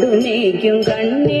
നീക്കും കണ്ണേ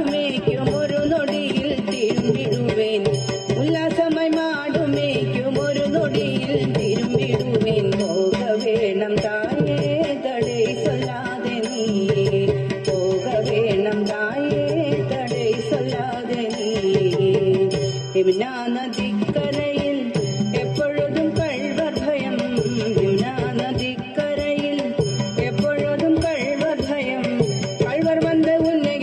യമുനാ നദിക്കരയിൽ എപ്പോഴതും കഴുവർ ഭയം യമുനാ നദിക്കരയിൽ എപ്പോഴതും കഴുവർ ഭയം കഴുവർ വന്ന് ഉന്നെ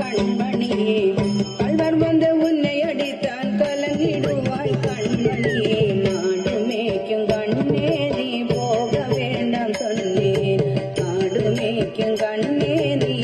കൺമണിയെ കഴുവർ വന്ന് ഉന്നെ കൺമണിയെ നാടുമേക്കും കണ്ണേ നീ പോക വേണ്ട തൊന്നേ കണ്ണേ നീ